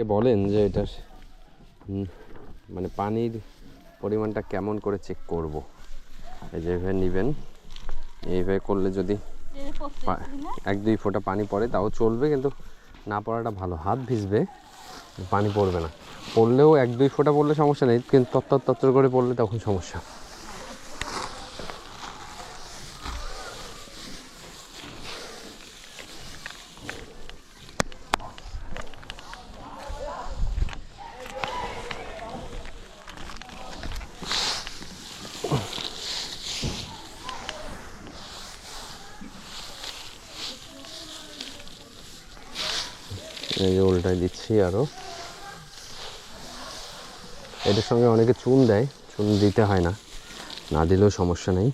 কে বলেন যে এটা মানে পানির পরিমাণটা কেমন করে চেক করব? এই যে এইভাবে নেবেন। এইভাবে করলে যদি এক দুই ফোঁটা পানি পড়ে তাও চলবে কিন্তু না পড়াটা ভালো। হাত ভিজবে পানি পড়বে না। পড়লেও এক দুই ফোঁটা পড়লে সমস্যা নেই কিন্তু তত্তর তত্তর করে পড়লে তখন সমস্যা। এই যে উল্টাই দিচ্ছি আরও এটার সঙ্গে অনেকে চুন দেয়, চুন দিতে হয় না। না দিলেও সমস্যা নেই।